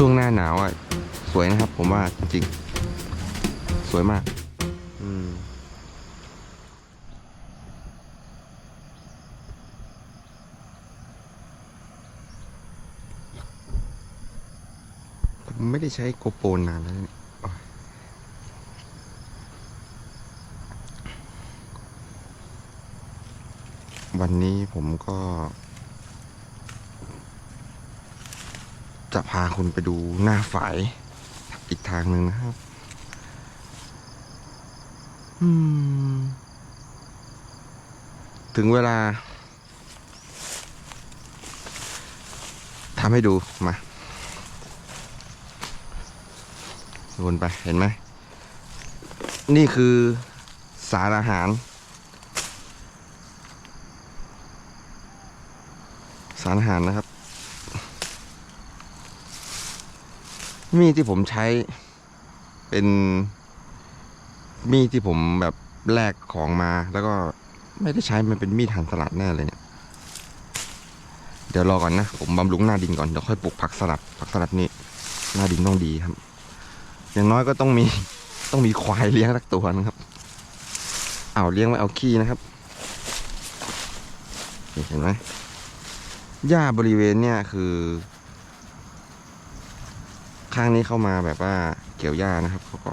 ช่วงหน้าหนาวอะ สวยนะครับ ผมว่าจริง สวยมาก อืมไม่ได้ใช้โกโปรนานแล้วเนี่ยวันนี้ผมก็ จะพาคุณไปดูหน้าฝายอีกทางหนึ่งนะครับ ถึงเวลาทำให้ดูมาวนไปเห็นไหม นี่คือสารอาหาร สารอาหารนะครับ มีดที่ผมใช้เป็นมีดที่ผมแบบแลกของมา แล้วก็ไม่ได้ใช้มันเป็นมีดหั่นสลัดแน่เลยเนี่ย เดี๋ยวรอก่อนนะ ผมบำรุงหน้าดินก่อน เดี๋ยวค่อยปลูกผักสลัด ผักสลัดนี่หน้าดินต้องดีครับ อย่างน้อยก็ต้องมีต้องมีควายเลี้ยงสักตัวนะครับ เอาเลี้ยงไว้เอาขี้นะครับ เห็นไหมหญ้าบริเวณเนี่ยคือ ข้างนี้เข้ามาแบบว่าเกี่ยวหญ้านะครับเขาก็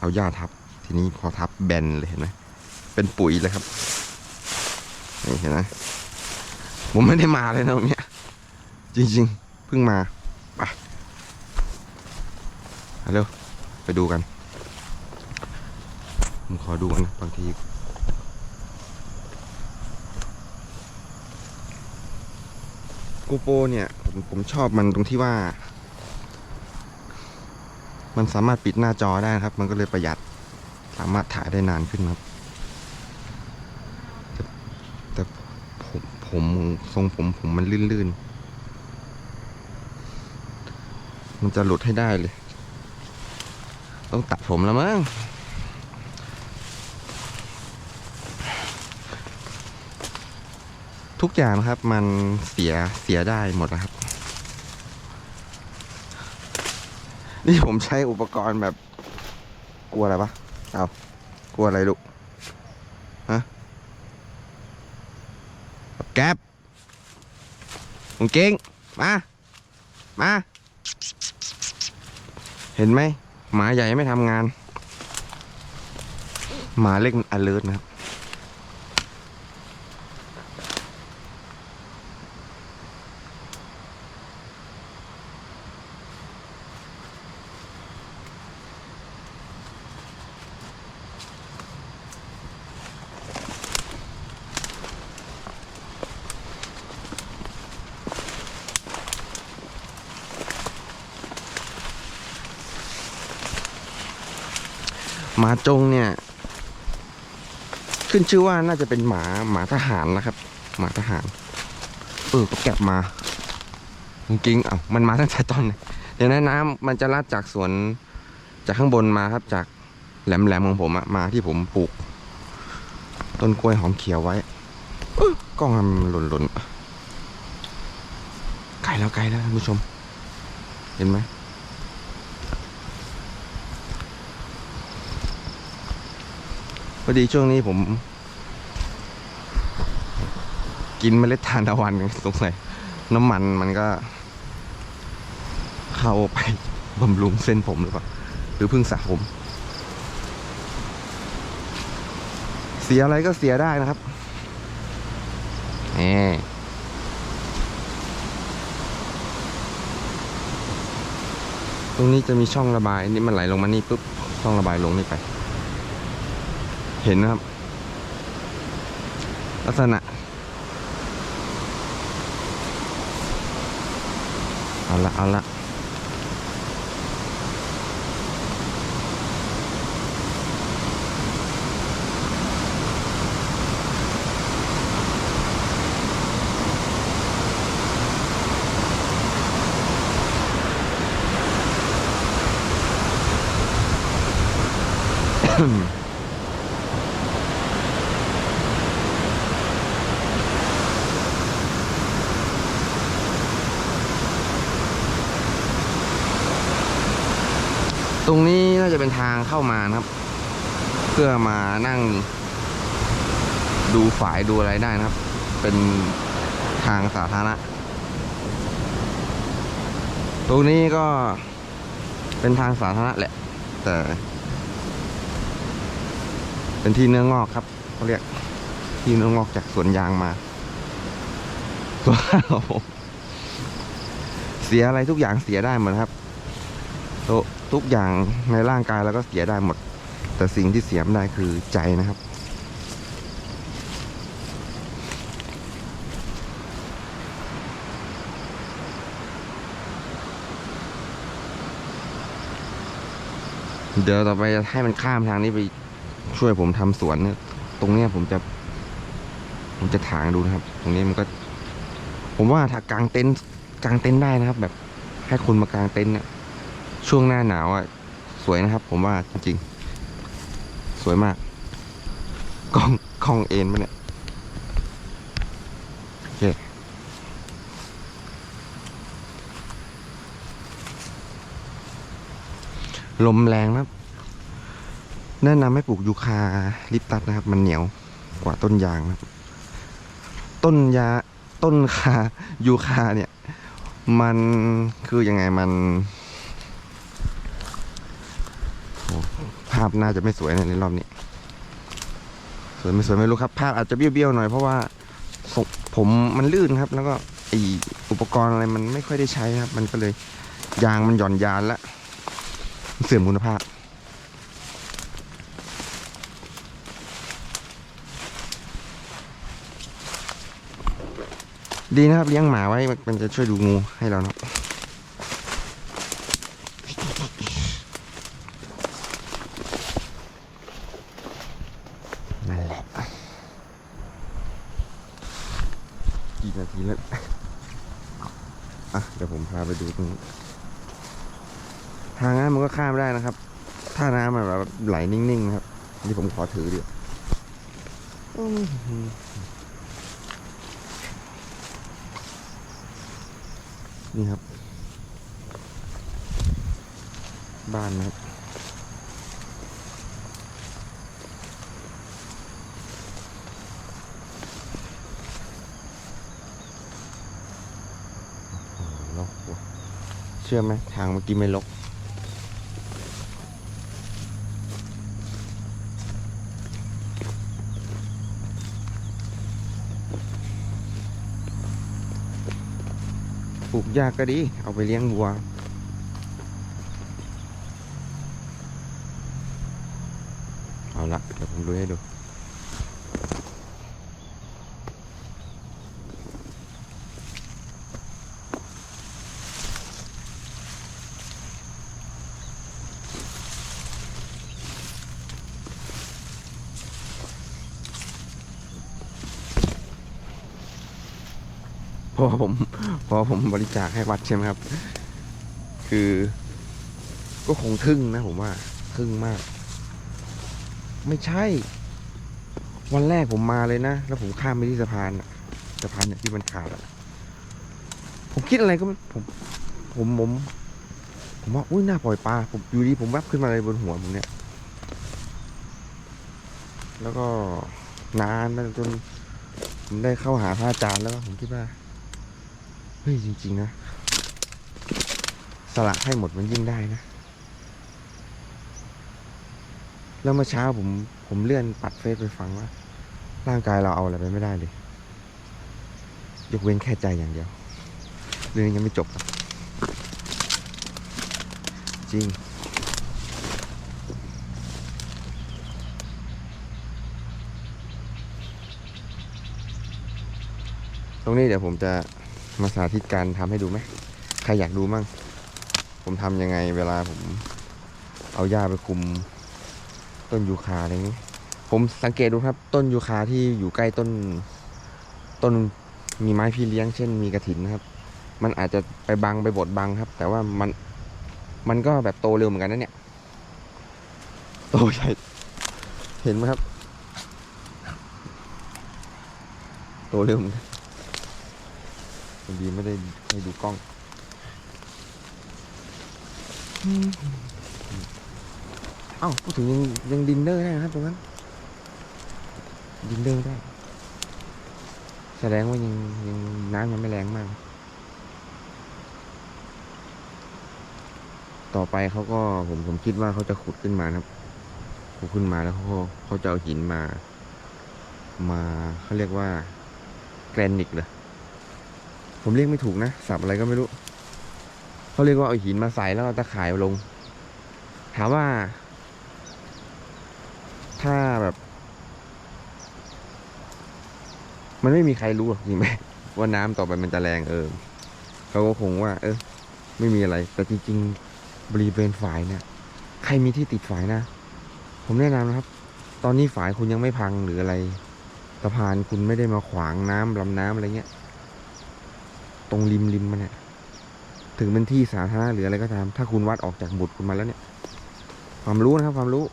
เอาหญ้าทับ ทีนี้พอทับแบนเลยเห็นไหมเป็นปุ๋ยเลยครับนี่เห็นไหมผมไม่ได้มาเลยนะวันเนี้ยจริงๆเพิ่งมาไปเร็วไปดูกัน ผมขอดูกันบางทีกูโปเนี่ยผมผมชอบมันตรงที่ว่า มันสามารถปิดหน้าจอได้นะครับ มันก็เลยประหยัด สามารถถ่ายได้นานขึ้นครับ แต่แต่ผมผมทรงผมผมมันลื่นๆ มันจะหลุดให้ได้เลย ต้องตัดผมแล้วมั้งทุกอย่างนะครับมันเสียเสียได้หมดนะครับ นี่ผมใช้อุปกรณ์แบบ กลัวอะไรปะเอากลัวอะไรลูก ฮะ แก๊บคุณเก่งมา มา เห็นไหม หมาใหญ่ไม่ทำงาน หมาเล็กมัน alert นะครับ หมาจงเนี่ย ขึ้นชื่อว่าน่าจะเป็นหมาหมาทหารนะครับ หมาทหาร เออก็แก็บมา จริงๆอะมันมาตั้งแต่ตอนไหนเดี๋ยวนะน้ำมันจะลัดจากสวน จากข้างบนมาครับจากแหลมๆของผมอะมาที่ผมปลูก ต้นกล้วยหอมเขียวไว้เออกล้องมันหล่นๆไกลแล้วไกลแล้วท่านผู้ชม เห็นไหม อดีช่วงนี้ผม กินเมล็ดทานตะวันสงสัยน้ำมันมันก็ เข้าไปบำรุงเส้นผมหรือเปล่า หรือเพิ่งสระผม เสียอะไรก็เสียได้นะครับแหมตรงนี้จะมีช่องระบายนี่มันไหลลงมานี่ปุ๊บช่องระบายลงนี่ไป เห็นนะครับ ลักษณะเอาละเอาละ嗯。 เข้ามานะครับ เพื่อมานั่ง ดูฝายดูอะไรได้นะครับ เป็นทางสาธารณะ ตรงนี้ก็เป็นทางสาธารณะแหละ แต่ เป็นที่เนื้องอกครับเขาเรียกที่เนื้องอกจากสวนยางมาวนของผมเสียอะไรทุกอย่างเสียได้หมดครับโต ทุกอย่างในร่างกายแล้วก็เสียได้หมด แต่สิ่งที่เสียไม่ได้คือใจนะครับ เดี๋ยวต่อไปจะให้มันข้ามทางนี้ไปช่วยผมทำสวนเนี่ยตรงเนี้ยผมจะ ผมจะถางดูนะครับ ตรงนี้มันก็ ผมว่าถ้ากางเต็นท์กางเต็นท์ได้นะครับ แบบให้คนมากางเต็นท์เนี่ย ช่วงหน้าหนาวอะ สวยนะครับ ผมว่าจริงๆ สวยมากกล้องกล้องเอ็นมาเนี่ยโอเคลมแรงนะครับแนะนำให้ปลูกยูคาลิปตัสนะครับ มันเหนียวกว่าต้นยางนะต้นยาต้นคายูคาเนี่ย มันคือยังไงมันโอ้ภาพน่าจะไม่สวยนะในรอบนี้ สวยไม่สวยไม่รู้ครับ ภาพอาจจะเบี้ยวๆหน่อยเพราะว่าผมมันลื่นครับ แล้วก็ไออุปกรณ์อะไรมันไม่ค่อยได้ใช้ครับ มันก็เลยยางมันหย่อนยานล้วมันเสื่อมคุณภาพดีนะครับเลี้ยงหมาไว้มันมันจะช่วยดูงูให้เราเนาะนั่นแหละ กี่นาทีแล้ว อะ เดี๋ยวผมพาไปดูตรงทางน้ำมันก็ข้ามได้นะครับ ถ้าน้ำมันแบบไหลนิ่งๆนะครับ นี่ผมขอถือเดียวนี่ครับ บ้านนะครับ โอ้โหลกว่ะเชื่อไหมทางเมื่อกี้ไม่ลกปลูกยากก็ดี เอาไปเลี้ยงวัวเอาละเดี๋ยวผมดูให้ดู ราะผมเพราะผมบริจาคให้วัดใช่ไหมครับ คือ ก็คงทึ่งนะผมว่าทึ่งมาก ไม่ใช่ วันแรกผมมาเลยนะ แล้วผมข้ามไปที่สะพานสะพานเนี่ยที่มันขาดอะผมคิดอะไรก็ผมผมผมผมว่าอุ้ยน่าปล่อยปลาผมอยู่ดีผมแวบขึ้นมาเลยบนหัวผมเนี่ย แล้วก็นานจนผมได้เข้าหาพระอาจารย์แล้วผมคิดว่า เฮ้ยจริง ๆ นะ สละให้หมดมันยิ่งได้นะ แล้วเมื่อเช้าผมผมเลื่อนปัดเฟซไปฟังว่า ร่างกายเราเอาอะไรไปไม่ได้เลย ยกเว้นแค่ใจอย่างเดียวเรื่องยังไม่จบครับจริงตรงนี้เดี๋ยวผมจะ มาสาธิตการทำให้ดูไหมใครอยากดูมั่ง ผมทำยังไงเวลาผม เอาหญ้าไปคุมต้นยูคาอะไรอย่างนี้ ผมสังเกตดูครับ ต้นยูคาที่อยู่ใกล้ต้น ต้นมีไม้พี่เลี้ยงเช่นมีกระถินนะครับ มันอาจจะไปบังไปบดบังครับ แต่ว่ามันมันก็แบบโตเร็วเหมือนกันนะเนี่ย โตใหญ่เห็นไหมครับ โตเร็วเหมือนกัน พอดีไม่ได้ให้ดูกล้องเอ้าพูดถึงยังยังดินเนอร์ได้นะครับตรงนั้น ดินเนอร์ได้ แสดงว่ายังยังน้ำยังไม่แรงมาก ต่อไปเขาก็ผมผมคิดว่าเขาจะขุดขึ้นมาครับขุดขึ้นมาแล้วเขาเขาจะเอาหินมา มาเขาเรียกว่าแกรนิตเลย ผมเรียกไม่ถูกนะสับอะไรก็ไม่รู้เขาเรียกว่าเอาหินมาใส่แล้วเอาตะข่ายลง ถามว่า ถ้าแบบ มันไม่มีใครรู้หรอกจริงไหมว่าน้ำต่อไปมันจะแรงเออเขาก็คงว่า เออไม่มีอะไร แต่จริงๆบริเวณฝายเนี่ยใครมีที่ติดฝายนะ ผมแนะนำนะครับ ตอนนี้ฝายคุณยังไม่พังหรืออะไรสะพานคุณไม่ได้มาขวางน้ำลำน้ำอะไรเงี้ย ตรงริมริมมันเนี่ย ถึงเป็นที่สาธารณะหรืออะไรก็ตาม ถ้าคุณวัดออกจากบุตรคุณมาแล้วเนี่ย ความรู้นะครับ ความรู้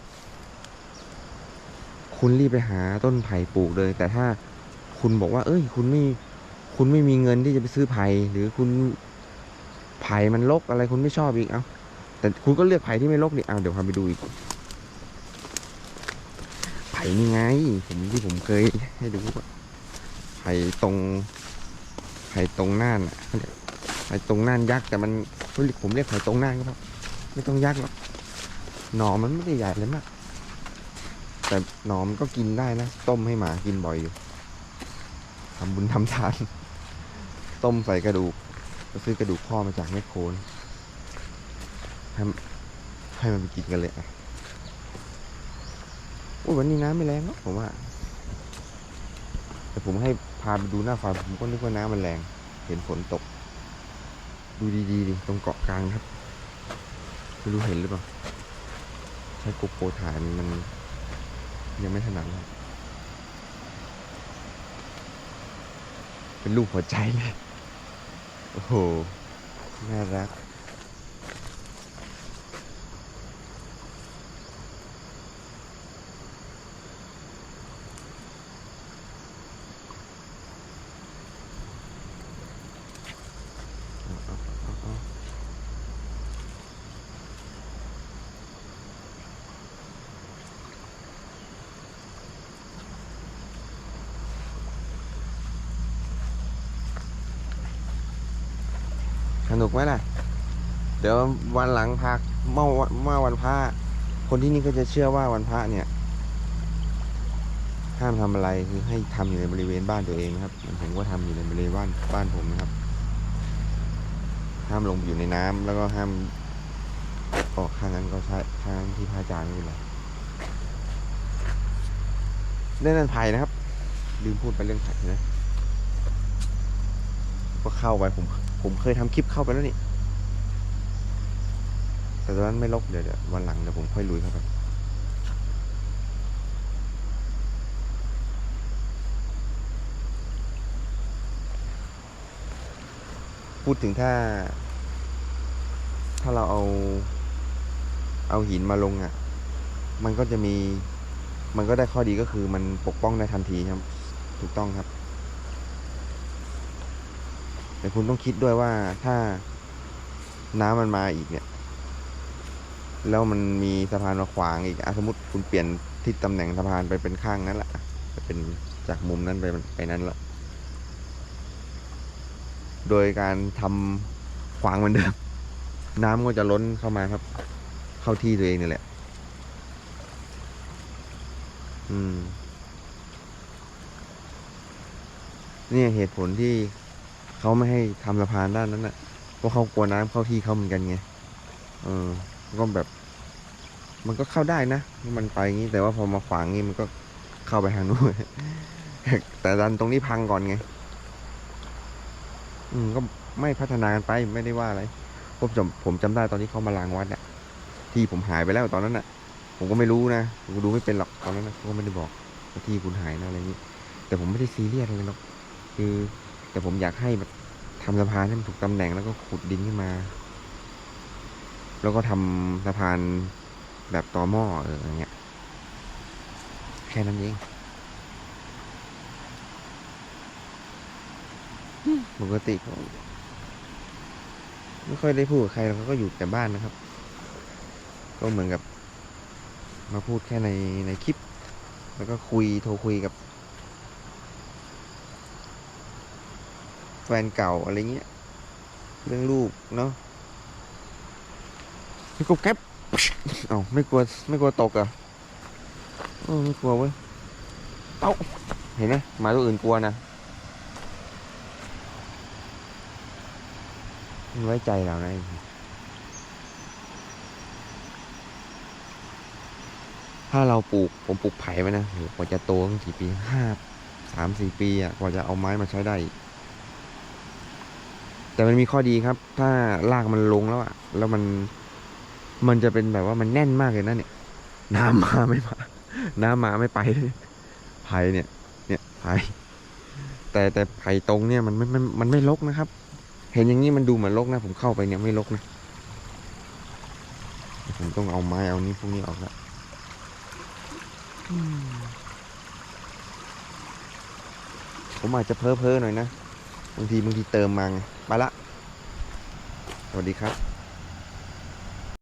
คุณรีบไปหาต้นไผ่ปลูกเลย แต่ถ้าคุณบอกว่า เอ้ย คุณไม่คุณไม่มีเงินที่จะไปซื้อไผ่หรือคุณไผ่มันรกอะไรคุณไม่ชอบอีกเอ้าแต่คุณก็เลือกไผ่ที่ไม่รกนี่เอาเดี๋ยวพาไปดูอีกไผ่นี่ไงผมที่ผมเคยให้ดูไผ่ตรง ไผ่ตรงน่านอะเขาเรียกไผ่ตรงน่านยักษ์แต่มันผมเรียกไผ่ตรงน่านก็พอไม่ต้องยักษ์หรอกหนอมันไม่ได้ใหญ่เลยมากแต่หนอมก็กินได้นะ ต้มให้หมากินบ่อยอยู่ทำบุญทำทาน ต้มใส่กระดูกก็ซื้อกระดูกพ่อมาจากแมคโคนให้ให้มันไปกินกันเลยอะโอ้วันนี้น้ำไม่แรงหรอกผมว่า แต่ผมให้พาไปดูหน้าฟาร์มผมก็นึกว่าน้ำมันแรง เห็นฝนตก ดูดีๆดิตรงเกาะกลางครับไม่รู้เห็นหรือเปล่า ใช้โกโปรถ่ายมันยังไม่ถนัดเลยเป็นลูกหัวใจเลย โอ้โห น่ารัก เอาเอาเอาเอาส นุกไหมล่ะ เดี๋ยววันหลังพาเมื่อเมื่อวันพระคนที่นี่ก็จะเชื่อว่าวันพระเนี่ย ห้ามทำอะไรคือให้ทำอยู่ในบริเวณบ้านตัวเองครับเห็นผมก็ทำอยู่ในบริเวณบ้านบ้านผมนะครับ ห้ามลงอยู่ในน้ำแล้วก็ห้ามออกข้างนั้นก็ใช่ข้างที่พระอาจารย์ไม่เป็นไรเรื่องนั้นไผ่นะครับ ลืมพูดไปเรื่องไผ่นะก็เข้าไปผม ผมเคยทำคลิปเข้าไปแล้วนี่ แต่ตอนนั้นไม่ลบเดี๋ยววันหลังเดี๋ยวผมค่อยลุยเข้าไปพูดถึงถ้า ถ้าเราเอาเอาหินมาลงอะ มันก็จะมี มันก็ได้ข้อดีก็คือมันปกป้องได้ทันทีครับ ถูกต้องครับ แต่คุณต้องคิดด้วยว่าถ้าน้ำมันมาอีกเนี่ย แล้วมันมีสะพานมาขวางอีกอสมมติคุณเปลี่ยนทิศตำแหน่งสะพานไปเป็นข้างนั้นแหละไปเป็นจากมุมนั้นไปไปนั้นละโดยการทำขวางเหมือนเดิม น้ำก็จะล้นเข้ามาครับ เข้าที่ตัวเองนี่แหละ อืม เนี่ยเหตุผลที่ เขาไม่ให้ทำสะพานด้านนั้นน่ะเพราะเขากลัวน้ำเข้าที่เขาเหมือนกันไงเออก็แบบ มันก็เข้าได้นะมันไปงี้แต่ว่าพอมาขวางงี้มันก็เข้าไปทางนู้นแต่ดันตรงนี้พังก่อนไง อืมก็ไม่พัฒนากันไปไม่ได้ว่าอะไรผมจำผมจำได้ตอนที่เขามาลางวัดเนี่ยที่ผมหายไปแล้วตอนนั้นน่ะผมก็ไม่รู้นะผมดูไม่เป็นหรอกตอนนั้นนะเขาก็ไม่ได้บอกที่คุณหายนะอะไรนี้แต่ผมไม่ได้ซีเรียสอะไรหรอกคือ แต่ผมอยากให้แบบทำสะพานให้มันถูกตำแหน่งแล้วก็ขุดดินขึ้นมา แล้วก็ทำสะพานแบบต่อหม้อเอออย่างเงี้ย แค่นั้นเองปกติก็ไม่ค่อยได้พูดกับใครหรอกเขาก็อยู่แต่บ้านนะครับ ก็เหมือนกับ มาพูดแค่ในในคลิป แล้วก็คุยโทรคุยกับ แฟนเก่าอะไรเงี้ย เรื่องลูกเนาะไม่กลัวแก๊ปเอ้าไม่กลัวไม่กลัวตกอะเออไม่กลัวเว้ยเอ้าเห็นไหมหมาตัวอื่นกลัวนะมันไว้ใจเรานะไอ้ถ้าเราปลูกผมปลูกไผ่ไว้นะกว่าจะโตตั้งกี่ปีห้าสามสี่ปีอะกว่าจะเอาไม้มาใช้ได้ แต่มันมีข้อดีครับ ถ้ารากมันลงแล้วอะแล้วมันมันจะเป็นแบบว่ามันแน่นมากเลยนะเนี่ย น้ำมาไม่มาน้ำมาไม่ไปเลยไผ่เนี่ย เนี่ยไผ่แต่แต่ไผ่ตรงเนี่ยมันไม่มันมันไม่ลกนะครับ เห็นอย่างนี้มันดูเหมือนลกนะ ผมเข้าไปเนี่ยไม่ลกนะผมต้องเอาไม้เอานี่พวกนี้ออกล้วอืมผมอาจจะเพ้อเพ้อหน่อยนะบางทีบางทีเติมมาไง ไปละ สวัสดีครับ